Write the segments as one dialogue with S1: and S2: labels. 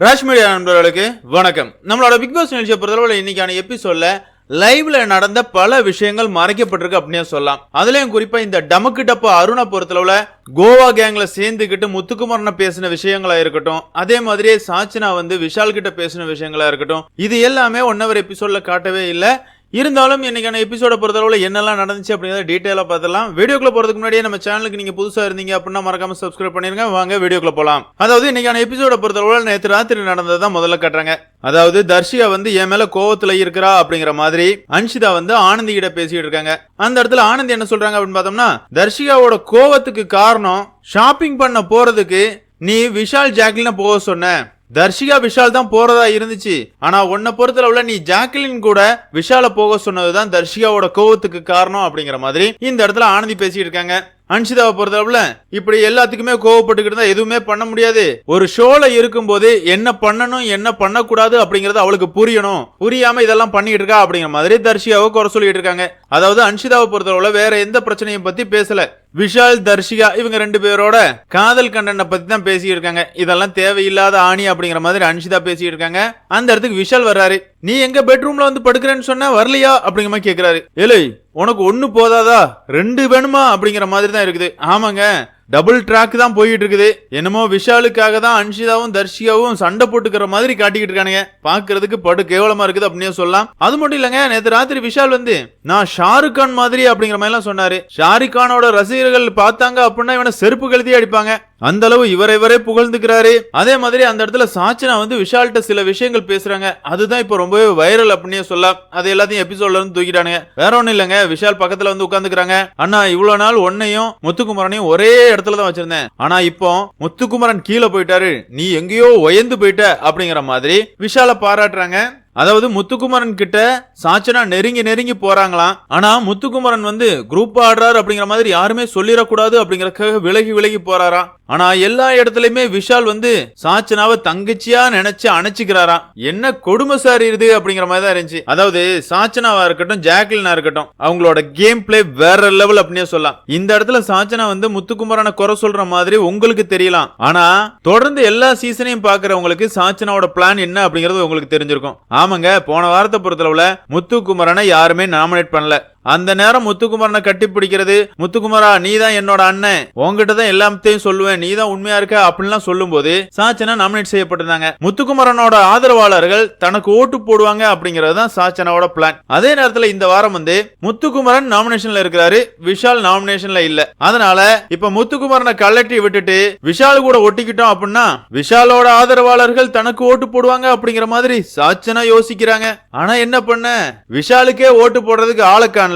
S1: Rash media நண்பர்களுக்கு வணக்கம். நம்மளோட பிக் பாஸ் நிகழ்ச்சியை பொறுத்தளவில் இன்னைக்கான எபிசோட்ல லைவ்ல நடந்த பல விஷயங்கள் மறைக்கப்பட்டிருக்கு அப்படின்னு சொல்லலாம். அதுலயும் குறிப்பா இந்த டமக்கு டப்பா அருணை பொறுத்தளவுல கோவா கேங்ல சேர்ந்துக்கிட்டு முத்துக்குமரனை பேசின விஷயங்களா இருக்கட்டும் அதே மாதிரியே சாச்சினா வந்து விஷால் கிட்ட பேசின விஷயங்களா இருக்கட்டும் இது எல்லாமே ஒன்னவர் எபிசோட்ல காட்டவே இல்லை. இருந்தாலும் இன்னைக்கான எபிசோட பொறுத்தளவில் என்னெல்லாம் நடந்துச்சு அப்படிங்கிறத டீட்டெயிலாக பார்த்துலாம் வீடியோக்குள்ள போகிறதுக்கு முன்னாடியே நம்ம சேனலுக்கு நீங்கள் புதுசாக இருந்தீங்க அப்படின்னா மறக்காம சப்ஸ்கிரைப் பண்ணிருங்க. வாங்க வீடியோக்குள்ள போகலாம் அதாவது இன்னைக்கான எபிசோட பொறுத்தளவில் நேற்று ராத்திரி நடந்ததை முதல்ல கட்டுறாங்க. அதாவது தர்ஷியா வந்து என் மேல கோவத்துல இருக்கிறா அப்படிங்கிற மாதிரி அன்ஷிதா வந்து ஆனந்தி கிட்ட பேசிட்டு இருக்காங்க. அந்த இடத்துல ஆனந்தி என்ன சொல்றாங்க அப்படின்னு பார்த்தோம்னா தர்ஷிகாவோட கோவத்துக்கு காரணம் ஷாப்பிங் பண்ண போறதுக்கு நீ விஷால் ஜாக்லின போக சொன்ன. தர்ஷிகா விஷால் தான் போறதா இருந்துச்சு. ஆனா உன்னை பொறுத்தளவுல நீ ஜாக்லின் கூட விஷால போக சொன்னதுதான் தர்ஷிகாவோட கோவத்துக்கு காரணம் அப்படிங்கிற மாதிரி இந்த இடத்துல ஆனந்தி பேசிட்டு இருக்காங்க. அன்ஷிதாவை பொறுத்தளவுல இப்படி எல்லாத்துக்குமே கோவப்பட்டுக்கிட்டு இருந்தா எதுவுமே பண்ண முடியாது. ஒரு ஷோல இருக்கும்போது என்ன பண்ணணும் என்ன பண்ணக்கூடாது அப்படிங்கறது அவளுக்கு புரியணும். புரியாம இதெல்லாம் பண்ணிட்டு இருக்கா அப்படிங்கிற மாதிரி தர்ஷியாவை குறை சொல்லிட்டு இருக்காங்க. அதாவது அன்ஷிதாவை பொறுத்தளவுல வேற எந்த பிரச்சனையும் பத்தி பேசல. விஷால் தர்ஷிகா இவங்க ரெண்டு பேரோட காதல் கண்டனை பத்தி தான் பேசியிருக்காங்க. இதெல்லாம் தேவையில்லாத ஆணி அப்படிங்கிற மாதிரி அன்ஷிதா பேசியிருக்காங்க. இருக்காங்க அந்த இடத்துக்கு விஷால் வர்றாரு. நீ எங்க பெட்ரூம்ல வந்து படுக்கிறேன்னு சொன்ன வரலையா? அப்படிங்கிற மாதிரி கேக்குறாரு. ஏலே உனக்கு ஒன்னு போதாதா? ரெண்டு வேணுமா? அப்படிங்கிற மாதிரி தான் இருக்குது. ஆமாங்க டபுள் ட்ராக் தான் போயிட்டு இருக்குது என்னமோ விஷாலுக்காக தான் அன்ஷிதாவும் தர்ஷியாவும் சண்டை போட்டுக்கிற மாதிரி காட்டிக்கிட்டு இருக்கானுங்க. பாக்குறதுக்கு படு கேவலமா இருக்குது அப்படின்னு சொல்லலாம். அது மட்டும் இல்லங்க நேற்று ராத்திரி விஷால் வந்து நான் ஷாருக் கான் மாதிரி அப்படிங்கிற மாதிரி எல்லாம் சொன்னாரு. ஷாருக் கானோட ரசிகர்கள் பார்த்தாங்க அப்படின்னா இவனை செருப்பு கழுதி அடிப்பாங்க. அந்த அளவு இவரை இவரே புகழ்ந்துக்கிறாரு. அதே மாதிரி அந்த இடத்துல சாச்சனா வந்து விஷால்கிட்ட சில விஷயங்கள் பேசுறாங்க. அதுதான் இப்போ ரொம்பவே வைரல் அப்படின்னே சொல்லலாம். அது எல்லாத்தையும் எபிசோட்ல இருந்து தூக்கிட்டானுங்க. வேற ஒண்ணும் இல்லைங்க. விஷால் பக்கத்துல வந்து உட்காந்துக்கிறாங்க அண்ணா இவ்வளவு நாள் ஒன்னையும் முத்துக்குமரனையும் ஒரே இடத்துல தான் வச்சிருந்தேன். ஆனா இப்போ முத்துக்குமரன் கீழே போயிட்டாரு. நீ எங்கேயோ உயர்ந்து போயிட்ட அப்படிங்கிற மாதிரி விஷால பாராட்டுறாங்க. அதாவது முத்துக்குமரன் கிட்ட சாச்சனா நெருங்கி நெருங்கி போறாங்களாம். ஆனா முத்துக்குமரன் வந்து குரூப் ஆடுறாரு அப்படிங்கிற மாதிரி யாருமே சொல்லிடக்கூடாது அப்படிங்கறக்காக விலகி விலகி போறாராம். ஆனா எல்லா இடத்துலயுமே விஷால் வந்து சாச்சனாவை தங்கச்சியா நினைச்சு அணைச்சிக்கிறாராம். என்ன கொடுமை சார் இது அப்படிங்கிற மாதிரி தான் இருந்துச்சு. அதாவது சாச்சனாவா இருக்கட்டும் ஜாக்லினா இருக்கட்டும் அவங்களோட கேம் பிளே வேற லெவல் அப்படின்னே சொல்லலாம். இந்த இடத்துல சாச்சனா வந்து முத்துக்குமரனை குறை சொல்ற மாதிரி உங்களுக்கு தெரியலாம். ஆனா தொடர்ந்து எல்லா சீசனையும் பாக்குறவங்களுக்கு சாச்சனாவோட பிளான் என்ன அப்படிங்கறது உங்களுக்கு தெரிஞ்சிருக்கும். ஆமாங்க போன வாரத்தை பொறுத்தளவுல முத்துக்குமரனை யாருமே நாமினேட் பண்ணல. அந்த நேரம் முத்துக்குமரனை கட்டி பிடிக்கிறது முத்துக்குமரா நீ தான் என்னோட அண்ணன். உங்ககிட்ட தான் எல்லாத்தையும் சொல்லுவேன். நீ தான் உண்மையா இருக்க அப்படின்லாம் சொல்லும் போது சாச்சனா நாமினேட் செய்யப்பட்டிருந்தாங்க. முத்துக்குமரனோட ஆதரவாளர்கள் தனக்கு ஓட்டு போடுவாங்க அப்படிங்கிறது தான் சாச்சனாவோட பிளான் அதே நேரத்துல இந்த வாரம் வந்து முத்துக்குமரன் நாமினேஷன்ல இருக்கிறாரு. விஷால் நாமினேஷன்ல இல்ல. அதனால இப்ப முத்துக்குமரனை கலட்டி விட்டுட்டு விஷால் கூட ஒட்டிக்கிட்டோம் அப்படின்னா விஷாலோட ஆதரவாளர்கள் தனக்கு ஓட்டு போடுவாங்க அப்படிங்கிற மாதிரி சாச்சனா யோசிக்கிறாங்க. ஆனா என்ன பண்ண? விஷாலுக்கே ஓட்டு போடுறதுக்கு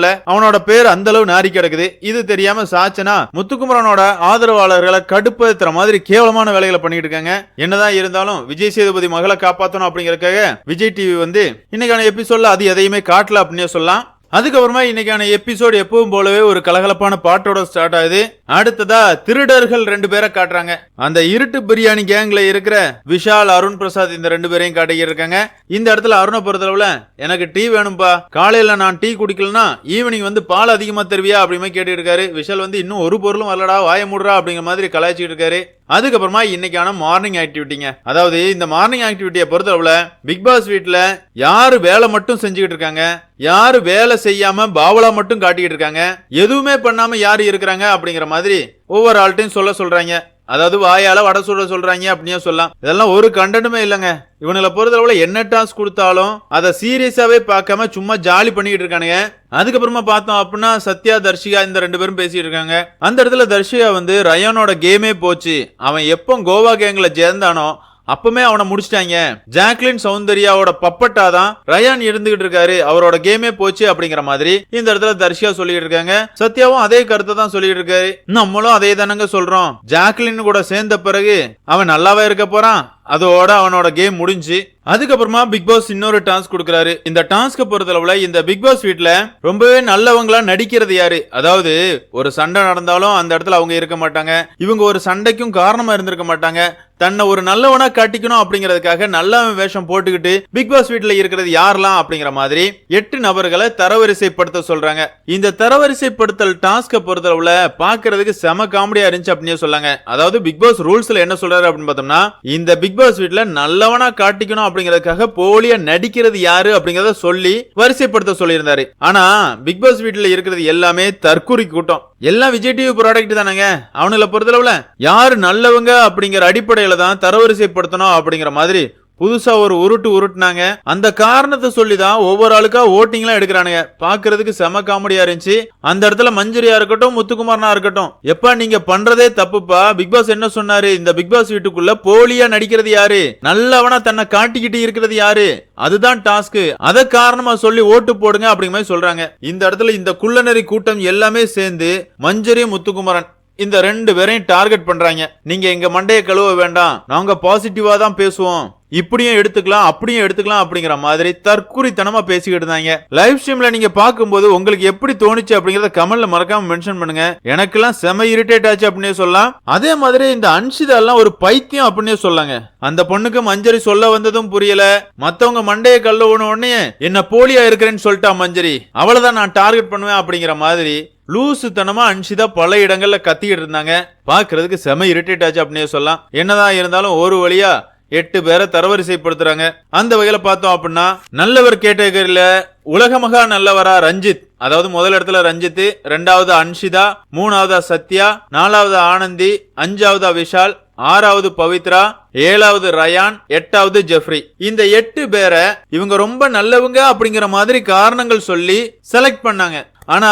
S1: ஆளுக்கான்ல அவனோட பேர் அந்த அளவு நாரி கிடக்குது. இது தெரியாம சாச்சனா முத்துக்குமரனோட ஆதரவாளர்களை கடுப்படுத்துற மாதிரி கேவலமான வேலைகளை பண்ணிட்டு இருக்காங்க. என்னதான் இருந்தாலும் விஜய் சேதுபதி மகளை காப்பாத்தணும் அப்படிங்கறதுக்காக விஜய் டிவி வந்து இன்னைக்கான எபிசோட்ல அது எதையுமே காட்டல அப்படின்னே சொல்லலாம். அதுக்கப்புறமா இன்னைக்கான எபிசோடு எப்பவும் போலவே ஒரு கலகலப்பான பாட்டோட ஸ்டார்ட் ஆகுது. அடுத்ததா திருடர்கள் ரெண்டு பேரை காட்டுறாங்க. அந்த இருட்டு பிரியாணி கேங்ல இருக்கிற விஷால் அருண் பிரசாத் இந்த ரெண்டு பேரையும் காட்டிக்கிட்டு இருக்காங்க இந்த இடத்துல அருணை பொறுத்தளவுல எனக்கு டீ வேணும்பா. காலையில நான் டீ குடிக்கலனா ஈவினிங் வந்து பால் அதிகமா தருவியா அப்படிமே கேட்டு இருக்காரு. விஷால் வந்து இன்னும் ஒரு பொருளும் வரலடா வாய மூடுறா அப்படிங்கிற மாதிரி கலாய்ச்சிட்டு இருக்காரு. அதுக்கப்புறமா இன்னைக்கான மார்னிங் ஆக்டிவிட்டிங்க அதாவது இந்த மார்னிங் ஆக்டிவிட்டியை பொறுத்தளவுல பிக் பாஸ் வீட்டில் யாரு வேலை மட்டும் செஞ்சுக்கிட்டு இருக்காங்க? யாரு வேலை செய்யாம பாவலா மட்டும் காட்டிக்கிட்டு இருக்காங்க? எதுவுமே பண்ணாம யாரு இருக்கிறாங்க? அப்படிங்கிற மாதிரி ஒவ்வொரு ஆள்கிட்டையும் சொல்ல சொல்றாங்க. அதாவது வாயால வடை சுட சொல்றாங்க அப்படியே சொல்லலாம். இதெல்லாம் ஒரு கண்டனமே இல்லைங்க. இவனுங்களை பொறுத்தளவுல என்ன டாஸ்க் கொடுத்தாலும் அதை சீரியஸாவே பார்க்காம சும்மா ஜாலி பண்ணிக்கிட்டு இருக்கானுங்க. அதுக்கப்புறமா பார்த்தோம் அப்படின்னா சத்யா தர்ஷிகா இந்த ரெண்டு பேரும் பேசிட்டு இருக்காங்க. அந்த இடத்துல தர்ஷிகா வந்து ரயானோட கேமே போச்சு. அவன் எப்போ கோவா கேங்ல சேர்ந்தானோ அப்பமே அவனை முடிச்சிட்டாங்க. ஜாக்லின் சௌந்தர்யாவோட பப்பட்டா தான் ரயான் இருந்துகிட்டு இருக்காரு. அவரோட கேமே போச்சு அப்படிங்கிற மாதிரி இந்த இடத்துல தர்ஷியா சொல்லிட்டு இருக்காங்க. சத்யாவும் அதே கருத்தை தான் சொல்லிட்டு இருக்காரு. நம்மளும் அதே தானங்க சொல்றோம். ஜாக்லின் கூட சேர்ந்த பிறகு அவன் நல்லாவே இருக்க போறான். அதோட அவனோட கேம் முடிஞ்சு அதுக்கப்புறமா பிக் பாஸ் இன்னொரு டாஸ்க் கொடுக்கறாரு. இந்த டாஸ்க பொறுத்தளவுல இந்த பிக் பாஸ் வீட்ல ரொம்பவே நல்லவங்களா நடிக்கிறது யாரு? அதாவது ஒரு சண்டை நடந்தாலும் அந்த இடத்துல அவங்க இருக்க மாட்டாங்க. இவங்க ஒரு சண்டைக்கும் காரணமா இருந்திருக்க மாட்டாங்க. தன்னை ஒரு நல்லவனா காட்டிக்கணும் அப்படிங்கறதுக்காக நல்லவன் வேஷம் போட்டுக்கிட்டு பிக் பாஸ் வீட்ல இருக்கிறது யாரெல்லாம் அப்படிங்கிற மாதிரி எட்டு நபர்களை தரவரிசைப்படுத்த சொல்றாங்க. இந்த தரவரிசைப்படுத்தல் டாஸ்க பொறுத்தளவுல பாக்குறதுக்கு செம காமெடியா இருந்துச்சு அப்படின்னு சொல்லாங்க. அதாவது பிக் பாஸ் ரூல்ஸ்ல என்ன சொல்றாரு அப்படின்னு பார்த்தோம்னா இந்த பிக் பாஸ் வீட்ல நல்லவனா காட்டிக்கணும் அப்படிங்கறதுக்காக போலியா நடிக்கிறது யாரு அப்படிங்கறத சொல்லி வரிசைப்படுத்த சொல்லியிருந்தாரு. ஆனா பிக் பாஸ் வீட்ல இருக்கிறது எல்லாமே தற்கூரி கூட்டம். எல்லாம் விஜய் டிவி ப்ராடக்ட் தானேங்க. அவனுல பொறுத்தளவுல யாரு நல்லவங்க அப்படிங்கிற அடிப்படையில தான் தரவரிசைப்படுத்தணும் அப்படிங்கிற மாதிரி புதுசா ஒரு உருட்டு உருட்டுனாங்க. அந்த காரணத்தை சொல்லி தான் ஒவ்வொரு ஆளுக்கா ஓட்டிங்லாம் எடுக்கிறானுங்க. பாக்குறதுக்கு செம காமெடியா இருந்துச்சு. அந்த இடத்துல மஞ்சரியா இருக்கட்டும் முத்துக்குமார்னா இருக்கட்டும் எப்பா நீங்க பண்றதே தப்புப்பா. பிக் பாஸ் என்ன சொன்னாரு? இந்த பிக் பாஸ் வீட்டுக்குள்ள போலியா நடிக்கிறது யாரு? நல்லவனா தன்னை காட்டிக்கிட்டு இருக்கிறது யாரு? அதுதான் டாஸ்க். அத காரணமா சொல்லி ஓட்டு போடுங்க அப்படிங்கிற மாதிரி சொல்றாங்க. இந்த இடத்துல இந்த குள்ளநெறி கூட்டம் எல்லாமே சேர்ந்து மஞ்சரி முத்துக்குமரன் இந்த ரெண்டு பேரையும் டார்கெட் பண்றாங்க. நீங்க எங்க மண்டையை கழுவ வேண்டாம். நாங்க பாசிட்டிவா தான் பேசுவோம். இப்படியும் எடுத்துக்கலாம் அப்படியும் எடுத்துக்கலாம் அப்படிங்கிற மாதிரி தற்குறித்தனமா பேசிக்கிட்டு இருந்தாங்க. லைவ் ஸ்ட்ரீம்ல நீங்க பார்க்கும்போது உங்களுக்கு எப்படி தோணுச்சு அப்படிங்கறத கமெண்ட்ல மறக்காம மென்ஷன் பண்ணுங்க. எனக்கெல்லாம் செம இரிட்டேட் ஆச்சு அப்படின்னு சொல்லலாம். அதே மாதிரி இந்த அன்ஷிதா எல்லாம் ஒரு பைத்தியம் அப்படின்னே சொல்லாங்க. அந்த பொண்ணுக்கு மஞ்சரி சொல்ல வந்ததும் புரியல. மத்தவங்க மண்டையை கல்ல உடனே என்ன போலியா இருக்கிறேன்னு சொல்லிட்டா மஞ்சரி. அவ்வளவுதான் நான் டார்கெட் பண்ணுவேன் அப்படிங்கிற மாதிரி லூசுத்தனமா அன்ஷிதா பல இடங்கள்ல கத்திக்கிட்டு இருந்தாங்க. பாக்குறதுக்கு செம இரிட்டேட் ஆச்சு அப்படின்னே சொல்லலாம். என்னதான் இருந்தாலும் ஒரு வழியா எட்டு பேரை தரவரிசைப்படுத்துறாங்க. அந்த வகையில பார்த்தோம் அப்படின்னா நல்லவர் கேட்டகரியில உலக மகா நல்லவரா ரஞ்சித். அதாவது முதல் இடத்துல ரஞ்சித் ரெண்டாவது அன்ஷிதா மூணாவதா சத்யா நாலாவது ஆனந்தி அஞ்சாவதா விஷால் ஆறாவது பவித்ரா ஏழாவது ரயான் எட்டாவது ஜெஃப்ரி. இந்த எட்டு பேரை இவங்க ரொம்ப நல்லவங்க அப்படிங்கிற மாதிரி காரணங்கள் சொல்லி செலக்ட் பண்ணாங்க. ஆனா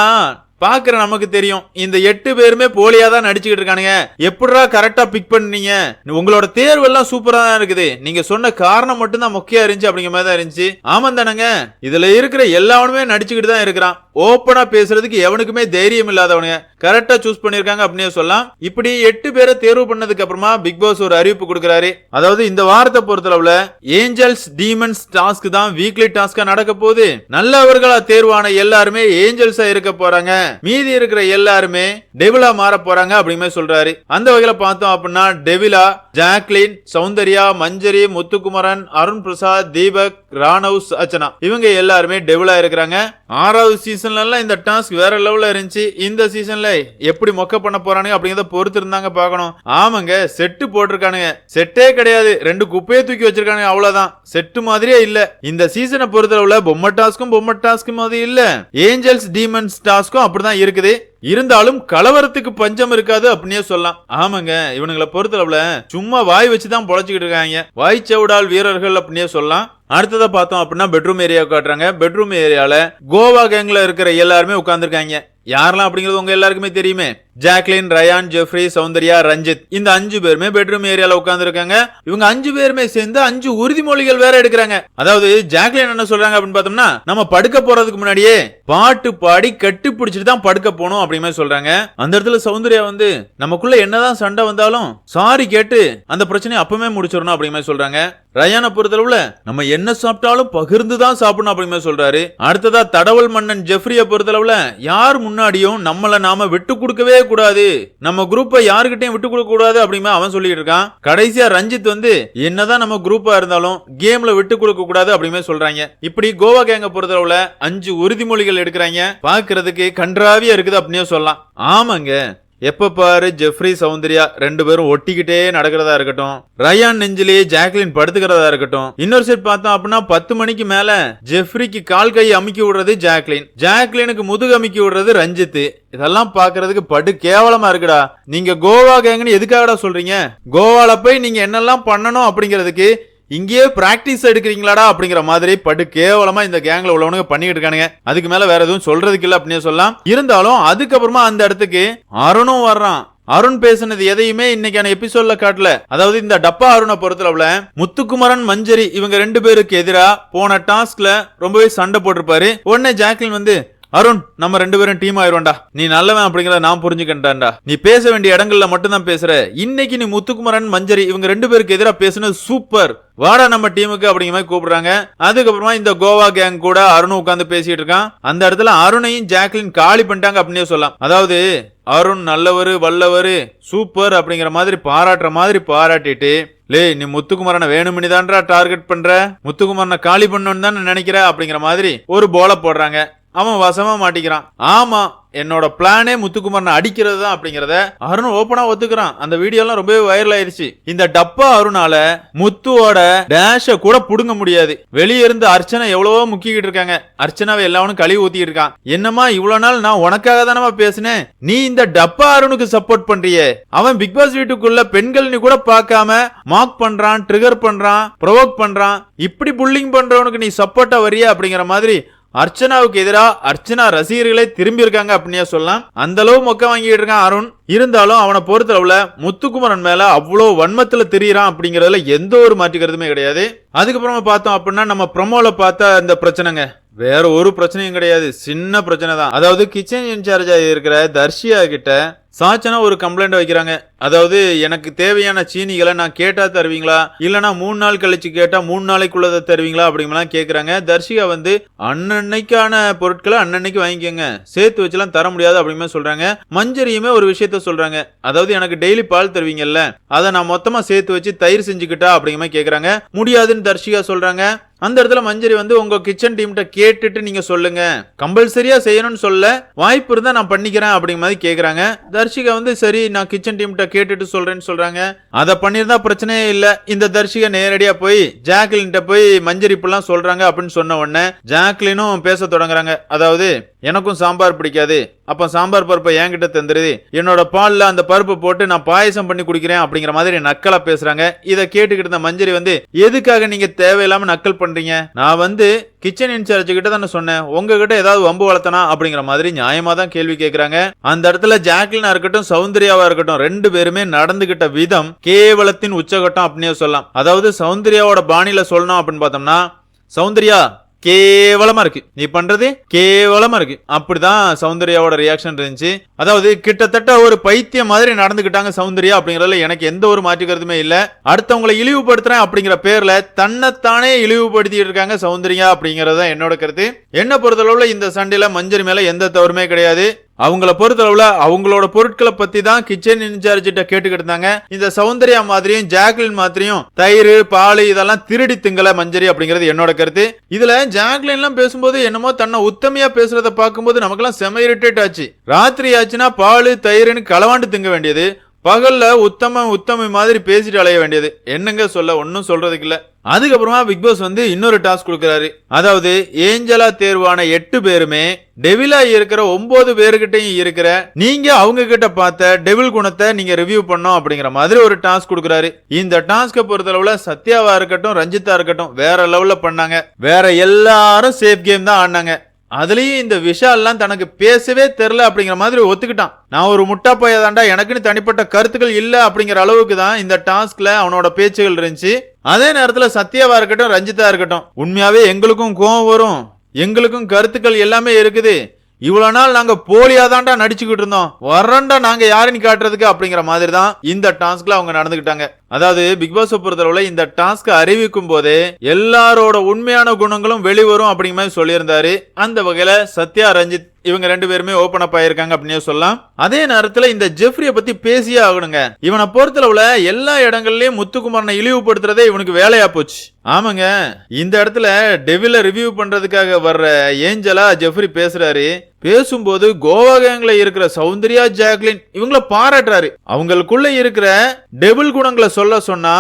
S1: பாக்குற நமக்கு தெரியும். இந்த எட்டு பேருமே போலியா தான் நடிச்சுக்கிட்டு இருக்கானுங்க. எப்படிடா கரெக்டா பிக் பண்ணீங்க உங்களோட தேர்வு எல்லாம் சூப்பரா தான் இருக்குது. நீங்க சொன்ன காரணம் மட்டும் தான் முக்கியம் இருந்துச்சு அப்படிங்கிற மாதிரி தான் இருந்துச்சு. ஆமா தானங்க. இதுல இருக்கிற எல்லாவனுமே நடிச்சுக்கிட்டு தான் இருக்கிறான். ஓப்பனா பேசுறதுக்கு எவனுக்குமே தைரியம் இல்லாதவனுங்க. கரெக்டா சூஸ் பண்ணிருக்காங்க அப்படின்னு சொல்லலாம். இப்படி எட்டு பேரை தேர்வு பண்ணதுக்கு அப்புறமா பிக் பாஸ் ஒரு அறிவிப்பு கொடுக்கிறாரு. அதாவது இந்த வாரத்தை பொறுத்தளவுல ஏஞ்சல்ஸ் டீமன்ஸ் டாஸ்க் தான் வீக்லி டாஸ்கா நடக்க போகுது. நல்லவர்களா தேர்வான எல்லாருமே ஏஞ்சல்ஸா இருக்க போறாங்க. மீதி இருக்கிற எல்லாருமே டெவிலா மாற போறாங்க அப்படிங்கிற சொல்றாரு. அந்த வகையில பார்த்தோம் அப்படின்னா டெவிலா ஜாக்லின் சௌந்தர்யா மஞ்சரி முத்துக்குமரன் அருண் பிரசாத் தீபக் ராணவ் அச்சனா இவங்க எல்லாருமே டெவிலா இருக்கிறாங்க. ஆறாவது சீசன்ல எல்லாம் இந்த டாஸ்க் வேற லெவல்ல இருந்துச்சு. இந்த சீசன்ல எப்படி மொக்க பண்ண போறானுங்க அப்படிங்கறத பொறுத்து இருந்தாங்க பார்க்கணும். ஆமாங்க செட்டு போட்டிருக்கானுங்க. செட்டே கிடையாது. ரெண்டு குப்பையை தூக்கி வச்சிருக்கானுங்க அவ்வளவுதான். செட்டு மாதிரியே இல்ல. இந்த சீசனை பொறுத்தளவுல பொம்மை டாஸ்க்கும் பொம்மை டாஸ்க்கும் மாதிரி இல்ல. ஏஞ்சல்ஸ் டீமன்ஸ் டாஸ்க்கும் அப்படிதான் இருக்குது. இருந்தாலும் கலவரத்துக்கு பஞ்சம் இருக்காது அப்படின்னே சொல்லலாம். ஆமாங்க இவனுங்களை பொறுத்தளவுல சும்மா வாய் வச்சு தான் பொழைச்சிக்கிட்டு இருக்காங்க. வாய் செவிடால் வீரர்கள் அப்படின்னே சொல்லலாம். அடுத்ததை பார்த்தோம் அப்படின்னா பெட்ரூம் ஏரியா காட்டுறாங்க. பெட்ரூம் ஏரியால கோவா கேங்ல இருக்கிற எல்லாருமே உட்கார்ந்துருக்காங்க. யாரெல்லாம் அப்படிங்கிறது உங்க எல்லாருக்குமே தெரியுமே. Jacqueline Ryan Jeffrey Soundarya Ranjith. இந்த அஞ்சு பேருமே பெட்ரூம் ஏரியால உட்கார்ந்து இருக்காங்க இவங்க அஞ்சு பேருமே சேர்ந்து அஞ்சு உறுதிமொழிகள் வேற எடுக்கிறாங்க. அதாவது ஜாக்லின் என்ன சொல்றாங்க அப்படின்னு பார்த்தோம்னா நம்ம படுக்க போறதுக்கு முன்னாடியே பாட்டு பாடி கட்டி பிடிச்சிட்டு தான் படுக்க போனோம் அப்படிமே சொல்றாங்க. அந்த இடத்துல சௌந்தர்யா வந்து நமக்குள்ள என்னதான் சண்டை வந்தாலும் சாரி கேட்டு அந்த பிரச்சனையை அப்பவே முடிச்சிடணும் அப்படிமே மாதிரி சொல்றாங்க. ரயானை பொறுத்தளவுல நம்ம என்ன சாப்பிட்டாலும் பகிர்ந்து தான் சாப்பிடணும் அப்படிமே மாதிரி சொல்றாரு. அடுத்ததா தடவல் மன்னன் ஜெஃப்ரிய பொறுத்தளவுல யார் முன்னாடியும் நம்மள நாம விட்டு கொடுக்கவே கூடாது. நம்ம குரூப்பை யாருக்கிட்டையும் விட்டு கொடுக்க கூடாது அப்படிங்கிற அவன் சொல்லிட்டு இருக்கான். கடைசியா ரஞ்சித் வந்து என்னதான் நம்ம குரூப்பா இருந்தாலும் கேம்ல விட்டு கொடுக்க கூடாது அப்படிமே சொல்றாங்க. இப்படி கோவா கேங்க பொறுத்தளவுல அஞ்சு உறுதிமொழிகள் எடுக்கிறாங்க. பாக்குறதுக்கு கன்றாவியா இருக்குது அப்படின்னே சொல்லலாம். ஆமாங்க. எப்போ பாரு ஜெஃப்ரி சௌந்தர்யா ரெண்டு பேரும் ஒட்டிக்கிட்டே நடக்கிறதா இருக்கட்டும். ரயான் நெஞ்சிலேயே ஜாக்லின் படுத்துக்கிறதா இருக்கட்டும். இன்னொரு சைட் பார்த்தோம் அப்படின்னா பத்து மணிக்கு மேல ஜெஃப்ரிக்கு கால் கை அமுக்கி விடுறது ஜாக்லின். ஜாக்லினுக்கு முதுகு அமுக்கி விடுறது ரஞ்சித் இதெல்லாம் பாக்குறதுக்கு படு கேவலமா இருக்குடா. நீங்க கோவா கேங்கன்னு எதுக்காகடா சொல்றீங்க? கோவால போய் நீங்க என்னெல்லாம் பண்ணணும் அப்படிங்கிறதுக்கு இங்கேயே பிராக்டிஸ் எடுக்கிறீங்களாடா அப்படிங்கிற மாதிரி படு கேவலமா இந்த கேங்ல உள்ளவனுங்க பண்ணிட்டு இருக்கானுங்க. அதுக்கு மேல வேற எதுவும் சொல்றதுக்கு இல்ல அப்படின்னு சொல்லலாம் இருந்தாலும் அதுக்கப்புறமா அந்த இடத்துக்கு அருணும் வர்றான். அருண் பேசினது எதையுமே இன்னைக்கான எபிசோட்ல காட்டல. அதாவது இந்த டப்பா அருணை பொறுத்தளவுல முத்துக்குமரன் மஞ்சரி இவங்க ரெண்டு பேருக்கு எதிராக போன டாஸ்க்ல ரொம்பவே சண்டை போட்டிருப்பாரு. உடனே ஜாக்லின் வந்து அருண் நம்ம ரெண்டு பேரும் டீம் ஆயிருவோம்டா. நீ நல்லவன் அப்படிங்கிறத நான் புரிஞ்சுக்கிட்டேன்டா. நீ பேச வேண்டிய இடங்கள்ல மட்டும்தான் பேசுற. இன்னைக்கு நீ முத்துக்குமரன் மஞ்சரி இவங்க ரெண்டு பேருக்கு எதிராக பேசுனது சூப்பர். வாடா நம்ம டீமுக்கு அப்படிங்கிற மாதிரி கூப்பிடுறாங்க. அதுக்கப்புறமா இந்த கோவா கேங் கூட அருண் உட்காந்து பேசிட்டு இருக்கான். அந்த இடத்துல அருணையும் ஜாக்லின் காலி பண்ணிட்டாங்க அப்படின்னே சொல்லலாம். அதாவது அருண் நல்லவர் வல்லவரு சூப்பர் அப்படிங்கிற மாதிரி பாராட்டுற மாதிரி பாராட்டிட்டு லே நீ முத்துக்குமரனை வேணும்னு தான்டா டார்கெட் பண்ற? முத்துக்குமரனை காலி பண்ணணும்னு தான் நினைக்கிற? அப்படிங்கிற மாதிரி ஒரு போல போடுறாங்க. அவன் வசமா மாட்டிக்கிறான். ஆமா என்னோட பிளானே முத்துக்குமரனை அடிக்கிறது தான் அப்படிங்கறத அருண் ஓப்பனா ஒத்துக்கிறான். அந்த வீடியோ எல்லாம் ரொம்பவே வைரல் ஆயிருச்சு இந்த டப்பா அருணால முத்துவோட டேஷ கூட புடுங்க முடியாது. வெளியே இருந்து அர்ச்சனை எவ்வளவோ முக்கிக்கிட்டு இருக்காங்க. அர்ச்சனாவை எல்லாவனும் கழுவி ஊத்திட்டு இருக்கான். என்னமா இவ்வளவு நாள் நான் உனக்காக தானமா பேசினேன்? நீ இந்த டப்பா அருணுக்கு சப்போர்ட் பண்றியே. அவன் பிக் பாஸ் வீட்டுக்குள்ள பெண்கள் நீ கூட பார்க்காம மார்க் பண்றான் ட்ரிகர் பண்றான் ப்ரொவோக் பண்றான். இப்படி புல்லிங் பண்றவனுக்கு நீ சப்போர்ட்டா வரியா அப்படிங்கிற மாதிரி அர்ச்சனாவுக்கு எதிராக அர்ச்சனா ரசிகர்களே திரும்பி இருக்காங்க அப்படின்னே சொல்லலாம். அந்த அளவு மொக்க வாங்கிட்டு இருக்கான் அருண். இருந்தாலும் அவனை பொறுத்தளவுல முத்துக்குமரன் மேல அவ்வளோ வன்மத்துல தெரியறான் அப்படிங்கறதுல எந்த ஒரு மாற்றிக்கிறதுமே கிடையாது. அதுக்கப்புறமா பார்த்தோம் அப்படின்னா நம்ம ப்ரமோல பார்த்த அந்த பிரச்சனைங்க. வேற ஒரு பிரச்சனையும் கிடையாது. சின்ன பிரச்சனை தான். அதாவது கிச்சன் இன்சார்ஜா இருக்கிற தர்ஷியா கிட்ட சாச்சனா ஒரு கம்ப்ளைண்ட் வைக்கிறாங்க. அதாவது எனக்கு தேவையான சீனிகளை நான் கேட்டா தருவீங்களா? இல்லனா மூணு நாள் கழிச்சு கேட்டா மூணு நாளைக்குள்ளதை தருவீங்களா? அப்படிங்கலாம் கேட்குறாங்க தர்ஷிகா வந்து அன்னன்னைக்கான பொருட்களை அன்னன்னைக்கு வாங்கிக்கோங்க. சேர்த்து வச்சுலாம் தர முடியாது அப்படிங்கிற சொல்றாங்க. மஞ்சரியுமே ஒரு விஷயத்த சொல்றாங்க. அதாவது எனக்கு டெய்லி பால் தருவீங்கல்ல அதை நான் மொத்தமா சேர்த்து வச்சு தயிர் செஞ்சுக்கிட்டா? அப்படிங்கிற மாதிரி கேட்குறாங்க முடியாதுன்னு தர்ஷிகா சொல்றாங்க. அந்த இடத்துல மஞ்சரி வந்து உங்க கிச்சன் டீம்கிட்ட கேட்டுட்டு நீங்க சொல்லுங்க. கம்பல்சரியா செய்யணும்னு சொல்ல. வாய்ப்பு இருந்தா நான் பண்ணிக்கிறேன் அப்படிங்கிற மாதிரி கேக்குறாங்க. தர்ஷிகா வந்து சரி நான் கிச்சன் டீம்கிட்ட கேட்டுட்டு சொல்கிறேன்னு சொல்கிறாங்க அதை பண்ணியிருந்தா பிரச்சனையே இல்லை. இந்த தர்ஷிகா நேரடியாக போய் ஜாக்லின்கிட்ட போய் மஞ்சரி இப்பெல்லாம் சொல்கிறாங்க அப்படின்னு சொன்ன உடனே ஜாக்லினும் பேச தொடங்குறாங்க. அதாவது எனக்கும் சாம்பார் பிடிக்காது. அப்போ சாம்பார் பருப்பை என்கிட்ட தந்துருது என்னோட பாலில் அந்த பருப்பு போட்டு நான் பாயசம் பண்ணி குடிக்கிறேன் அப்படிங்கிற மாதிரி நக்கலா பேசுறாங்க. இதை கேட்டுக்கிட்டு இருந்த மஞ்சரி வந்து எதுக்காக நீங்க தேவையில்லாம நக்கல் பண்றீங்க? நான் வந்து கிச்சன் இன்சார்ஜ் கிட்ட தானே சொன்னேன். உங்ககிட்ட ஏதாவது வம்பு வளர்த்தனா? அப்படிங்கிற மாதிரி நியாயமா தான் கேள்வி கேட்குறாங்க அந்த இடத்துல ஜாக்லினா இருக்கட்டும் சௌந்தர்யாவா இருக்கட்டும் ரெண்டு பேருமே நடந்துகிட்ட விதம் கேவலத்தின் உச்சகட்டம் அப்படின்னே சொல்லலாம். அதாவது சௌந்தர்யாவோட பாணியில சொல்லணும் அப்படின்னு பார்த்தோம்னா சௌந்தர்யா கேவலமா இருக்கு. நீ பண்றது கேவலமா இருக்கு. அப்படிதான் சௌந்தர்யாவோட ரியாக்ஷன் இருந்துச்சு. அதாவது கிட்டத்தட்ட ஒரு பைத்தியம் மாதிரி நடந்துகிட்டாங்க சௌந்தர்யா அப்படிங்கறதுல எனக்கு எந்த ஒரு மாற்றுக்கிறதுமே இல்ல. அடுத்தவங்களை இழிவுபடுத்துறேன் அப்படிங்கிற பேர்ல தன்னைத்தானே இழிவுபடுத்திட்டு இருக்காங்க சௌந்தர்யா அப்படிங்கறத தான் என்னோட கருத்து. என்ன பொறுத்தளவுல இந்த சண்டையில மஞ்சள் மேல எந்த தவறுமே கிடையாது. அவங்கள பொறுத்தளவுல அவங்களோட பொருட்களை பத்தி தான் கிச்சன் இன்சார்ஜ் கிட்ட கேட்டுக்கிட்டு இருந்தாங்க. இந்த சௌந்தர்யா மாதிரியும் ஜாக்லின் மாதிரியும் தயிர் பால் இதெல்லாம் திருடி திங்கல மஞ்சரி அப்படிங்கிறது என்னோட கருத்து. இதுல ஜாக்லின்லாம் பேசும்போது என்னமோ தன்னை உத்தமையா பேசுறத பார்க்கும்போது நமக்கெல்லாம் செம இரிட்டேட் ஆச்சு. ராத்திரி ஆச்சுன்னா பால் தயிர்னு களவாண்டு திங்க வேண்டியது. பகல்ல உத்தம உத்தமி மாதிரி பேசிட்டு அலைய வேண்டியது. என்னங்க சொல்ல ஒன்னும் சொல்றதுக்கு இல்ல. அதுக்கப்புறமா பிக் பாஸ் வந்து இன்னொரு டாஸ்க் கொடுக்கறாரு. அதாவது ஏஞ்சலா தேர்வான எட்டு பேருமே டெவிலா இருக்கிற ஒன்பது பேருக்கிட்டையும் இருக்கிற நீங்க அவங்க கிட்ட பார்த்த டெவில் குணத்தை நீங்க ரிவ்யூ பண்ணோம் அப்படிங்கிற மாதிரி ஒரு டாஸ்க் கொடுக்கறாரு. இந்த டாஸ்க பொறுத்தளவுல சத்யாவா இருக்கட்டும் ரஞ்சிதா இருக்கட்டும் வேற லெவல்ல பண்ணாங்க. வேற எல்லாரும் சேஃப் கேம் தான் ஆடினாங்க. அதுலயும் இந்த விஷால்லாம் தனக்கு பேசவே தெரில அப்படிங்கிற மாதிரி ஒத்துக்கிட்டான். நான் ஒரு முட்டா போயதாண்டா எனக்குன்னு தனிப்பட்ட கருத்துக்கள் இல்லை அப்படிங்கிற அளவுக்கு தான் இந்த டாஸ்க்ல அவனோட பேச்சுகள் இருந்துச்சு. அதே நேரத்துல சத்யாவா இருக்கட்டும் ரஞ்சிதா இருக்கட்டும் உண்மையாவே எங்களுக்கும் கோவம் வரும். எங்களுக்கும் கருத்துக்கள் எல்லாமே இருக்குது. இவ்வளவு நாள் நாங்க போலியாதான்டா நடிச்சுக்கிட்டு இருந்தோம். வரண்டா நாங்க யாருன்னு காட்டுறதுக்கு அப்படிங்கிற மாதிரி தான் இந்த டாஸ்க்ல அவங்க நடந்துகிட்டாங்க அதாவது பிக் பாஸ் பொறுத்தளவுல இந்த டாஸ்க் அறிவிக்கும் போதே எல்லாரோட உண்மையான குணங்களும் வெளிவரும் அப்படிங்கிற மாதிரி சொல்லியிருந்தாரு. அந்த வகையில சத்யா ரஞ்சித் இவங்க ரெண்டு பேருமே ஓபன் அப் ஆயிருக்காங்க அப்படின்னு சொல்லலாம். அதே நேரத்துல இந்த ஜெஃப்ரிய பத்தி பேசியே ஆகணுங்க. இவனை பொறுத்தளவுல எல்லா இடங்கள்லயும் முத்துக்குமாரனை இழிவுபடுத்துறதே இவனுக்கு வேலையா போச்சு. ஆமாங்க. இந்த இடத்துல டெவில ரிவ்யூ பண்றதுக்காக வர்ற ஏஞ்சலா ஜெஃப்ரி பேசுறாரு. பேசும்போது கோவா கேங்ல இருக்கிற சௌந்தர்யா ஜாக்லின் இவங்கள பாராட்டுறாரு. அவங்களுக்குள்ள இருக்கிற டெபிள் குணங்களை சொல்ல சொன்னா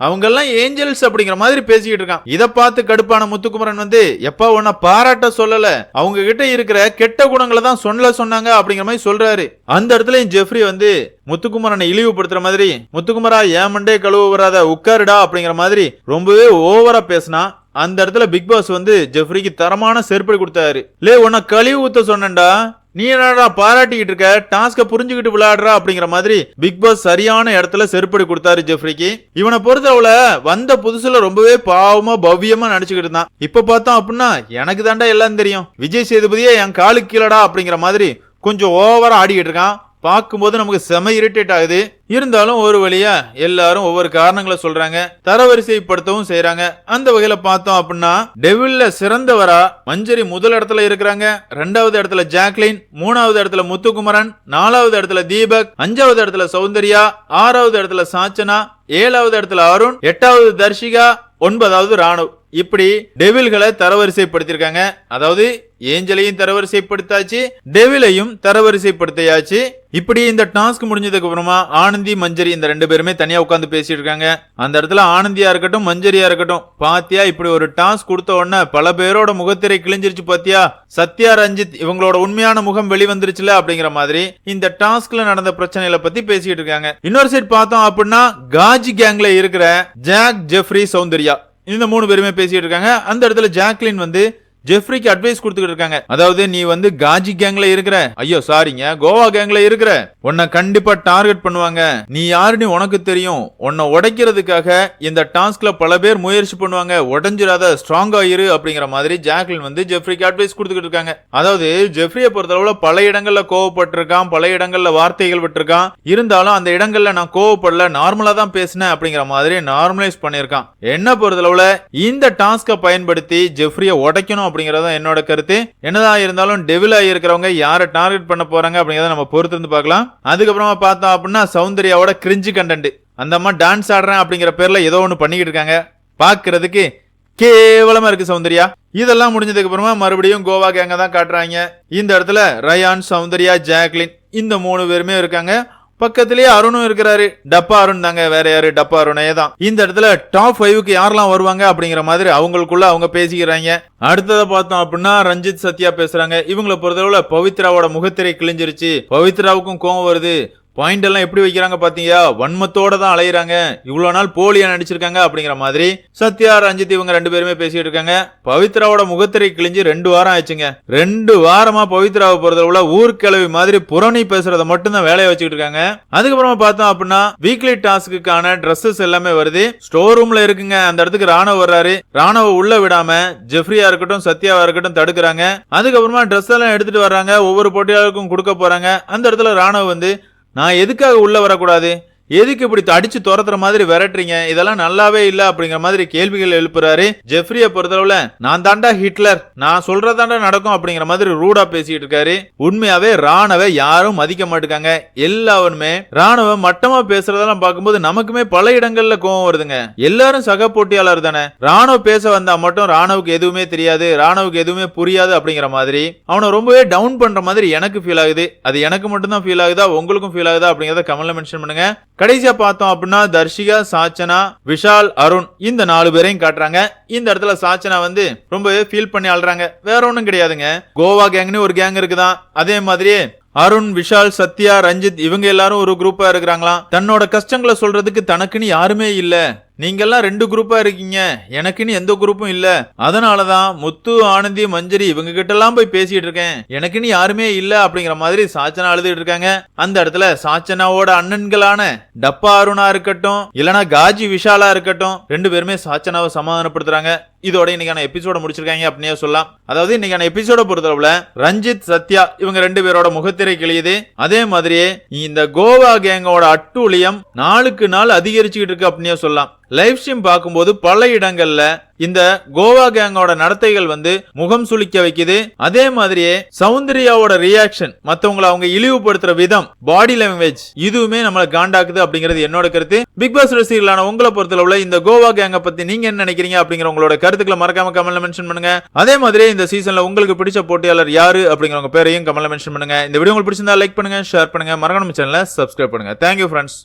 S1: அவங்க எல்லாம் ஏஞ்சல்ஸ் அப்படிங்கிற மாதிரி பேசிக்கிட்டு இருக்கான். இதை பார்த்து கடுப்பான முத்துக்குமரன் வந்து எப்பா உன்னை பாராட்ட சொல்லல? அவங்க கிட்ட இருக்கிற கெட்ட குணங்களை தான் சொல்ல சொன்னாங்க அப்படிங்கிற மாதிரி சொல்றாரு. அந்த இடத்துல ஜெஃப்ரி வந்து முத்துக்குமரனை இழிவுபடுத்துற மாதிரி முத்துக்குமரா ஏன் மண்டே கழுவு வராத? உட்காருடா அப்படிங்கிற மாதிரி ரொம்பவே ஓவரா பேசினா அந்த இடத்துல பிக் பாஸ் வந்து ஜெஃப்ரிக்கு தரமான செருப்படி கொடுத்தாரு. லே உன்னை கழிவு ஊத்த சொன்னேன்டா. நீ என்னடா பாராட்டிக்கிட்டு இருக்க? டாஸ்க புரிஞ்சுக்கிட்டு விளையாடுறா? அப்படிங்கிற மாதிரி பிக் பாஸ் சரியான இடத்துல செருப்படி கொடுத்தாரு ஜெஃப்ரிக்கு இவனை பொறுத்தவள வந்த புதுசுல ரொம்பவே பாவமா பவ்யமா நடிச்சுக்கிட்டு இருந்தான். இப்ப பார்த்தோம் அப்படின்னா எனக்கு தாண்டா எல்லாம் தெரியும். விஜய் சேதுபதியே என் காலுக்கு கீழடா அப்படிங்கிற மாதிரி கொஞ்சம் ஓவரா ஆடிக்கிட்டு இருக்கான். பார்க்கும்போது நமக்கு செம இரிட்டேட் ஆகுது. இருந்தாலும் ஒரு வழியா எல்லாரும் ஒவ்வொரு காரணங்களை சொல்றாங்க தரவரிசைப்படுத்தவும் செய்யறாங்க அந்த வகையில பார்த்தோம் அப்படின்னா டெவில்ல சிறந்தவரா மஞ்சரி முதல் இடத்துல இருக்கிறாங்க. ரெண்டாவது இடத்துல ஜாக்லின் மூணாவது இடத்துல முத்துக்குமரன் நாலாவது இடத்துல தீபக் அஞ்சாவது இடத்துல சௌந்தர்யா ஆறாவது இடத்துல சாச்சனா ஏழாவது இடத்துல அருண் எட்டாவது தர்ஷிகா ஒன்பதாவது ராணுவ். இப்படி டெவில்களை தரவரிசைப்படுத்திருக்காங்க அதாவது ஏஞ்சலையும் தரவரிசைப்படுத்தாச்சு டெவிலையும் தரவரிசைப்படுத்தியாச்சு. இப்படி இந்த டாஸ்க் முடிஞ்சதுக்கு அப்புறமா ஆனந்தி மஞ்சரி இந்த ரெண்டு பேருமே தனியா உட்காந்து பேசிட்டு இருக்காங்க அந்த இடத்துல ஆனந்தியா இருக்கட்டும் மஞ்சரியா இருக்கட்டும் பாத்தியா இப்படி ஒரு டாஸ்க் கொடுத்த உடனே பல பேரோட முகத்திரை கிழிஞ்சிருச்சு பாத்தியா? சத்யா ரஞ்சித் இவங்களோட உண்மையான முகம் வெளிவந்துருச்சுல அப்படிங்கிற மாதிரி இந்த டாஸ்க்ல நடந்த பிரச்சனைகளை பத்தி பேசிட்டு இருக்காங்க இன்னொரு சைட் பார்த்தோம் அப்படின்னா காஜி கேங்ல இருக்கிற ஜாக் ஜெஃப்ரி சௌந்தர்யா. இந்த மூணு பேருமே பேசிட்டு இருக்காங்க அந்த இடத்துல ஜாக்லின் வந்து ஜெஃப்ரிக்கு அட்வைஸ் கொடுத்துக்கிட்டு இருக்காங்க. அதாவது நீ வந்து காஜி கேங்ல இருக்கிற ஐயோ சாரிங்க கோவா கேங்ல இருக்கிற உன்னை கண்டிப்பா டார்கெட் பண்ணுவாங்க. நீ யாருன்னு உனக்கு தெரியும். உன்னை உடைக்கிறதுக்காக இந்த டாஸ்க்ல பல பேர் முயற்சி பண்ணுவாங்க. உடஞ்சிடாத ஸ்ட்ராங்கா இரு அப்படிங்கிற மாதிரி ஜாக்லின் வந்து ஜெஃப்ரிக்கு அட்வைஸ் கொடுத்துக்கிட்டு இருக்காங்க. அதாவது ஜெஃப்ரியை பொறுத்தளவுல பல இடங்கள்ல கோவப்பட்டிருக்கான் பல இடங்கள்ல வார்த்தைகள் விட்டுருக்கான். இருந்தாலும் அந்த இடங்கள்ல நான் கோவப்படல நார்மலா தான் பேசினேன் அப்படிங்கிற மாதிரி நார்மலைஸ் பண்ணியிருக்கான். என்ன பொறுத்தளவுல இந்த டாஸ்கை பயன்படுத்தி ஜெஃப்ரியை உடைக்கணும் அப்படிங்கிறது தான் என்னோட கருத்து. என்னதான் இருந்தாலும் டெவிலா இருக்கிறவங்க யாரை டார்கெட் பண்ண போறாங்க அப்படிங்கறத நம்ம பொறுத்து இருந்து பார்க்கலாம். அதுக்கப்புறமா பார்த்தோம் அப்படின்னா சௌந்தர்யாவோட கிரிஞ்சு கண்டென்ட் அந்த அம்மா டான்ஸ் ஆடுறேன் அப்படிங்கிற பேர்ல ஏதோ ஒன்று பண்ணிக்கிட்டு இருக்காங்க. பார்க்கறதுக்கு கேவலமா இருக்கு சௌந்தர்யா. இதெல்லாம் முடிஞ்சதுக்கு அப்புறமா மறுபடியும் கோவா கேங்க தான் காட்டுறாங்க. இந்த இடத்துல ரயான் சௌந்தர்யா ஜாக்லின் இந்த மூணு பேருமே இருக்காங்க. பக்கத்திலேயே அருணும் இருக்கிறாரு. டப்பா அருண் தாங்க வேற யாரு? டப்பா அருணே தான். இந்த இடத்துல டாப் ஃபைவுக்கு யாரெல்லாம் வருவாங்க அப்படிங்கிற மாதிரி அவங்களுக்குள்ள அவங்க பேசிக்கிறாங்க. அடுத்ததை பார்த்தோம் அப்படின்னா ரஞ்சித் சத்யா பேசுறாங்க. இவங்களை பொறுத்தளவுல பவித்ராவோட முகத்திரை கிழிஞ்சிருச்சு. பவித்ராவுக்கும் கோவம் வருது. பாயிண்ட் எல்லாம் எப்படி வைக்கிறாங்க பாத்தீங்க வன்மத்தோட தான் அலையிறாங்க. இவ்வளவு நாள் போலியா நடிச்சிருக்காங்க அப்படிங்கிற மாதிரி சத்யா ரஞ்சித் இவங்க ரெண்டு பேருமே பேசிட்டு இருக்காங்க. பவித்ராவோட முகத்திரை கிழிஞ்சு ரெண்டு வாரம் ஆயிடுச்சுங்க. ரெண்டு வாரமா பவித்ராவை பொறுத்தளவுல ஊர்க்கிழவி மாதிரி புறணி பேசுறத மட்டும் தான் வேலையை வச்சுக்கிட்டு இருக்காங்க. அதுக்கப்புறமா பார்த்தோம் அப்படின்னா வீக்லி டாஸ்க்குக்கான ட்ரெஸ்ஸஸ் எல்லாமே வருது. ஸ்டோர் ரூம்ல இருக்குங்க. அந்த இடத்துக்கு ராணுவ வர்றாரு. ராணுவ உள்ள விடாம ஜெஃப்ரியா இருக்கட்டும் சத்யாவா இருக்கட்டும் தடுக்கிறாங்க. அதுக்கப்புறமா ட்ரெஸ் எல்லாம் எடுத்துட்டு வர்றாங்க. ஒவ்வொரு போட்டியாளருக்கும் கொடுக்க போறாங்க. அந்த இடத்துல ராணுவ வந்து நான் எதுக்காக உள்ளே வரக்கூடாது? எதுக்கு இப்படி அடிச்சு துரத்துற மாதிரி விரட்டுறீங்க? இதெல்லாம் நல்லாவே இல்ல அப்படிங்கிற மாதிரி கேள்விகள் எழுப்புறாரு ஜெஃப்ரிய பொறுத்தளவுல நான் தாண்டா ஹிட்லர் நான் சொல்றதாண்டா நடக்கும் அப்படிங்கிற மாதிரி ரூடா பேசிட்டு இருக்காரு. உண்மையாவே ராணவ யாரும் மதிக்க மாட்டாங்க எல்லாருமே ராணுவ மட்டமா பேசுறதெல்லாம் பார்க்கும்போது நமக்குமே பல இடங்கள்ல கோவம் வருதுங்க. எல்லாரும் சக போட்டியாளர் தானே. ராணுவ பேச வந்தா மட்டும் ராணுவுக்கு எதுவுமே தெரியாது ராணுவுக்கு எதுவுமே புரியாது அப்படிங்கிற மாதிரி. அவனை ரொம்பவே டவுன் பண்ற மாதிரி எனக்கு ஃபீல் ஆகுது. அது எனக்கு மட்டும் தான் ஃபீல் ஆகுதா உங்களுக்கும் ஃபீல் ஆகுதா அப்படிங்கறத கமெண்ட்ல மென்ஷன் பண்ணுங்க. கடைசியா பார்த்தோம் அப்படின்னா தர்ஷிகா சாச்சனா விஷால் அருண் இந்த நாலு பேரையும் காட்டுறாங்க. இந்த இடத்துல சாச்சனா வந்து ரொம்பவே ஃபீல் பண்ணி ஆள்றாங்க வேற ஒண்ணும் கிடையாதுங்க. கோவா கேங்னு ஒரு கேங் இருக்குதான். அதே மாதிரியே அருண் விஷால் சத்யா ரஞ்சித் இவங்க எல்லாரும் ஒரு குரூப்பா இருக்கிறாங்களாம். தன்னோட கஷ்டங்களை சொல்றதுக்கு தனக்குன்னு யாருமே இல்ல. நீங்கெல்லாம் ரெண்டு குரூப்பா இருக்கீங்க. எனக்குன்னு எந்த குரூப்பும் இல்ல. அதனாலதான் முத்து ஆனந்தி மஞ்சரி இவங்க கிட்ட எல்லாம் போய் பேசிட்டு இருக்கேன். எனக்குன்னு யாருமே இல்ல அப்படிங்கிற மாதிரி சாச்சனா அழுதுட்டு இருக்காங்க. அந்த இடத்துல சாச்சனாவோட அண்ணன்களான டப்பா அருணா இருக்கட்டும் இல்லனா காஜி விஷாலா இருக்கட்டும் ரெண்டு பேருமே சாச்சனாவை சமாதானப்படுத்துறாங்க. இதோட இன்னைக்கான எபிசோட முடிச்சிருக்காங்க அப்படின்னே சொல்லலாம். அதாவது இன்னைக்கான எபிசோட பொறுத்தளவுல ரஞ்சித் சத்யா இவங்க ரெண்டு பேரோட முகத்திரை கிழியுது. அதே மாதிரியே இந்த கோவா கேங்கோட அட்டூழியம் நாளுக்கு நாள் அதிகரிச்சுக்கிட்டு இருக்கு அப்படின்னே சொல்லலாம். லைவ் ஸ்ட்ரீம் பார்க்கும்போது பல இடங்கள்ல இந்த கோவா கேங்கோட நடத்தைகள் வந்து முகம் சுளிக்க வைக்குது. அதே மாதிரியே சௌந்தர்யாவோட ரியாக்ஷன் மத்தவங்களை அவங்க இழிவுபடுத்துற விதம் பாடி லாங்குவேஜ் இதுவுமே நம்மள காண்டாக்குது அப்படிங்கிறது என்னோட கருத்து. பிக் பாஸ் ரசிகர்களான உங்களை பொறுத்தளவுல இந்த கோவா கேங்க பத்தி நீங்க என்ன நினைக்கிறீங்க அப்படிங்கிற உங்களோட கருத்துக்களை மறக்காம கமெண்ட்ல மென்ஷன் பண்ணுங்க. அதே மாதிரி இந்த சீசன்ல உங்களுக்கு பிடிச்ச போட்டியாளர் யாரு அப்படிங்கிறவங்க பேரையும் கமெண்ட்ல மென்ஷன் பண்ணுங்க. இந்த வீடியோ உங்களுக்கு பிடிச்சிருந்தா லைக் பண்ணுங்க ஷேர் பண்ணுங்க. மறக்காம சேனலை சப்ஸ்கிரைப் பண்ணுங்க. Thank you friends